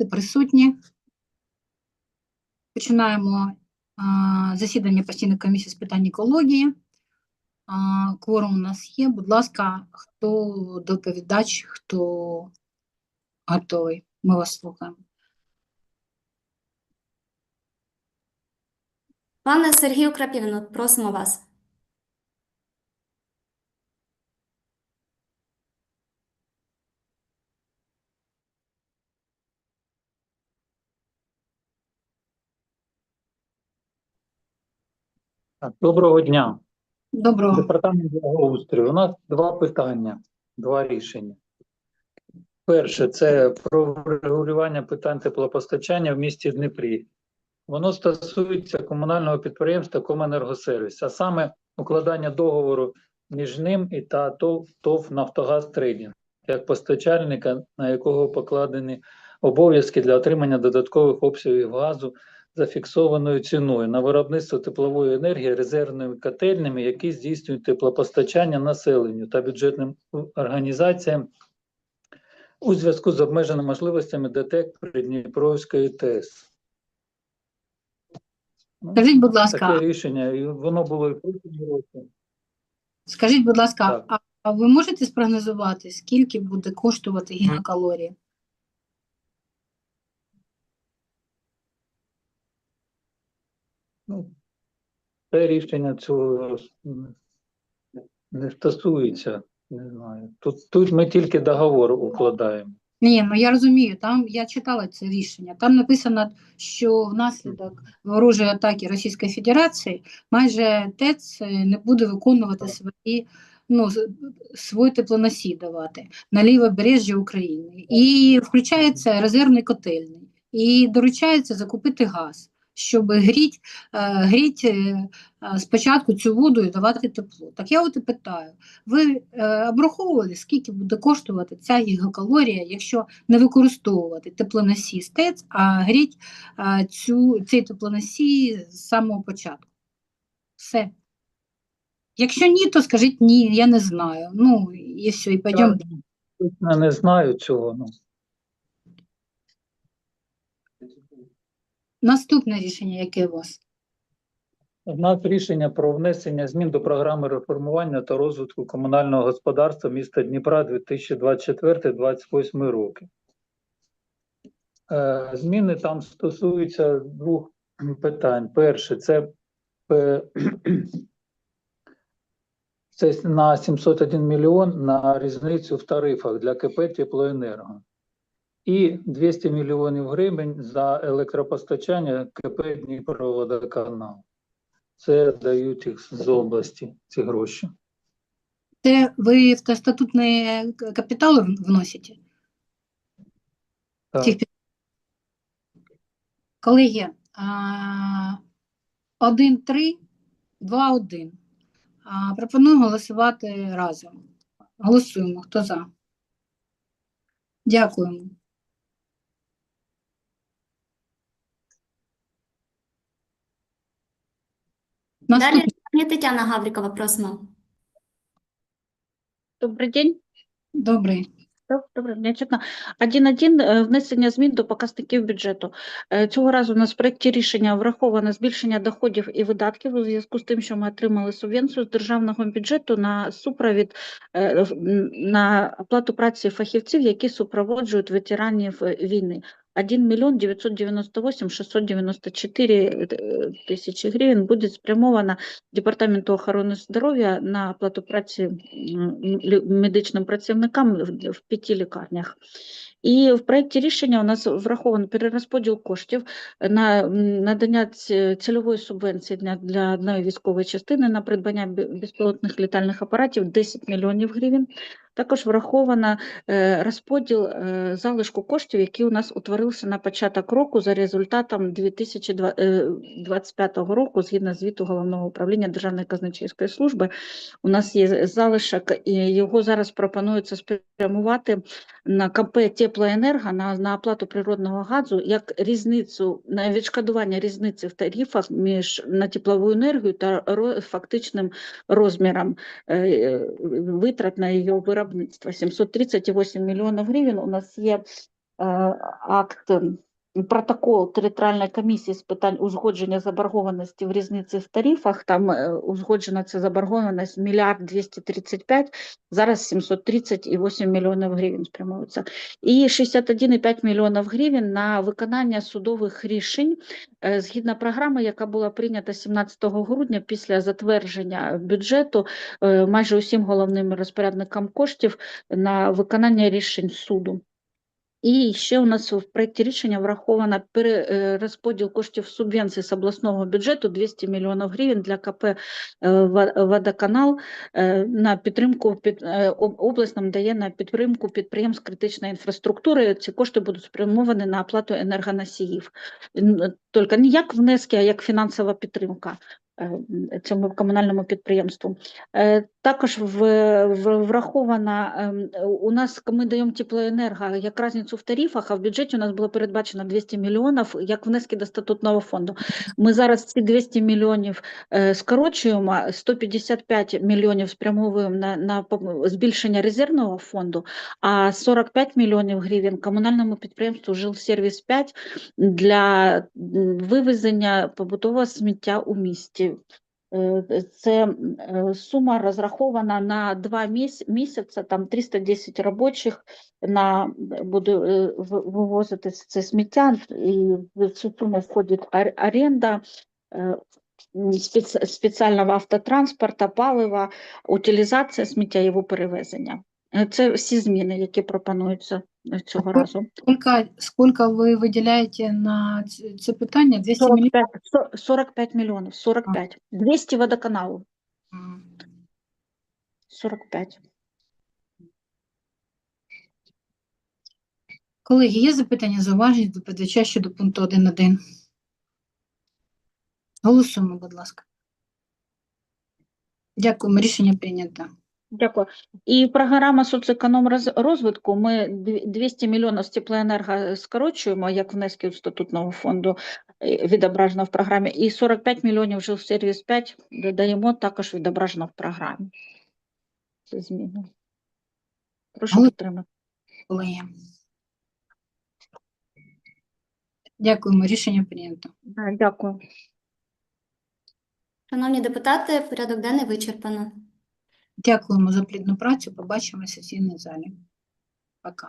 депутати присутні. Починаємо засідання постійної комісії з питань екології. Кворум у нас є. Будь ласка, хто доповідач, хто готовий? Ми вас слухаємо. Пане Сергію Крапівну, просимо вас. Доброго дня. Доброго. Департамент благоустрою. У нас два питання, два рішення. Перше це про врегулювання питань теплопостачання в місті Дніпрі. Воно стосується комунального підприємства Коменергосервіс, а саме укладання договору між ним і та ТОВ, ТОВ Нафтогаз Трейдинг, як постачальника, на якого покладені обов'язки для отримання додаткових обсягів газу за фіксованою ціною на виробництво теплової енергії резервними котельнями, які здійснюють теплопостачання населенню та бюджетним організаціям у зв'язку з обмеженими можливостями ДТЕК Придніпровської ТЕС. Ну, Скажіть, будь ласка, Таке рішення, і воно було і році. скажіть, будь ласка, Так. а, а ви можете спрогнозувати, скільки буде коштувати гігакалорія? Ну, це рішення цього не стосується, не знаю. Тут, тут ми тільки договор укладаємо. Ні, ну я розумію, там я читала це рішення. Там написано, що внаслідок ворожої атаки Російської Федерації майже ТЕЦ е, не буде виконувати свої ну, свій теплоносій давати на лівобережжя України. І включається резервний котельний. І доручається закупити газ, щоб гріть, е, гріть е, е, спочатку цю воду і давати тепло. Так я от і питаю, ви обраховували, скільки буде коштувати ця гігакалорія, якщо не використовувати теплоносій з а гріть цю, цей теплоносій з самого початку? Все. Якщо ні, то скажіть ні, я не знаю. Ну, і все, і пойдемо. Я не знаю цього. Ну. Наступне рішення, яке у вас? У нас рішення про внесення змін до програми реформування та розвитку комунального господарства міста Дніпра 2024-2028 роки. Е, Зміни там стосуються двох питань. Перше, це, це на 701 мільйон на різницю в тарифах для КП Теплоенерго. І 200 мільйонів гривень за електропостачання КП Дніпроводоканал. Це дають їх з області, ці гроші. Це ви в статутний капітал вносите? Так. Колеги, 1-3, 2-1. Пропоную голосувати разом. Голосуємо. Хто за? Дякуємо. Далі Наступне. пані Тетяна Гаврикова, просимо. Добрий день. Добрий. Доб- Добре, мене чутно. 1.1. е, Внесення змін до показників бюджету. Е, Цього разу у нас в проєкті рішення враховано збільшення доходів і видатків у зв'язку з тим, що ми отримали субвенцію з державного бюджету на супровід е, на оплату праці фахівців, які супроводжують ветеранів е, війни. 1 мільйон 998 694 е, тисячі гривень буде спрямовано Департаменту охорони здоров'я на оплату праці медичним працівникам в п'яти лікарнях. І в проєкті рішення у нас враховано перерозподіл коштів на надання цільової субвенції для, одної військової частини на придбання безпілотних літальних апаратів 10 мільйонів гривень. Також враховано е, розподіл залишку коштів, які у нас утворилися на початок року за результатом 2025 року, згідно звіту Головного управління Державної казначейської служби. У нас є залишок, і його зараз пропонується спрямувати на КП Теплоенерго на, на оплату природного газу як різницю на відшкодування різниці в тарифах між на теплову енергію та ро- фактичним розміром е, витрат на її виробництво. 738 мільйонів гривень у нас є акт, м, протокол територіальної комісії з питань узгодження заборгованості в різниці в тарифах. Там е, узгоджена ця заборгованість мільярд 235, зараз 730,8 мільйонів гривень спрямуються. І 61,5 мільйонів гривень на виконання судових рішень е, згідно програми, яка була прийнята 17 грудня після затвердження бюджету е, майже усім головним розпорядникам коштів на виконання рішень суду. І ще у нас в проєкті рішення враховано перерозподіл коштів субвенцій з обласного бюджету 200 мільйонів гривень для КП е, «Водоканал» е, на підтримку, під, область нам дає на підтримку підприємств критичної інфраструктури. Ці кошти будуть спрямовані на оплату енергоносіїв. Тільки не як внески, а як фінансова підтримка цьому комунальному підприємству. Також в, в, врахована ем, у нас ми даємо теплоенерго як разницю в тарифах, а в бюджеті у нас було передбачено 200 мільйонів як внески до статутного фонду. Ми зараз ці 200 мільйонів е, скорочуємо, 155 мільйонів спрямовуємо на, на збільшення резервного фонду, а 45 мільйонів гривень комунальному підприємству «Жилсервіс 5» для вивезення побутового сміття у місті. Е, Це е, сума розрахована на два місяці, там 310 робочих на буде е, вивозити це сміття, і в цю суму входить аренда спеціального автотранспорта, палива, утилізація сміття, його перевезення. Е, Це всі зміни, які пропонуються е, цього разу. Сколько, сколько ви виділяєте на це питання? 200 45, 45 мільйонів, 45. 200 водоканалу, 45. Колеги, є запитання, зауваження до доповідача щодо пункту 1.1? Голосуємо, будь ласка. Дякуємо, рішення прийнято. Дякую. І програма соцеконом розвитку. Ми 200 мільйонів з теплоенерго скорочуємо, як внески в статутного фонду е, відображено в програмі. І 45 мільйонів жилсервіс 5 додаємо також відображено в програмі. Це зміни. Прошу Але- підтримати. Дякуємо, рішення прийнято. Да, Дякую. Шановні депутати, порядок денний вичерпано. Дякуємо за плідну працю. Побачимося в сесійній залі. Пока.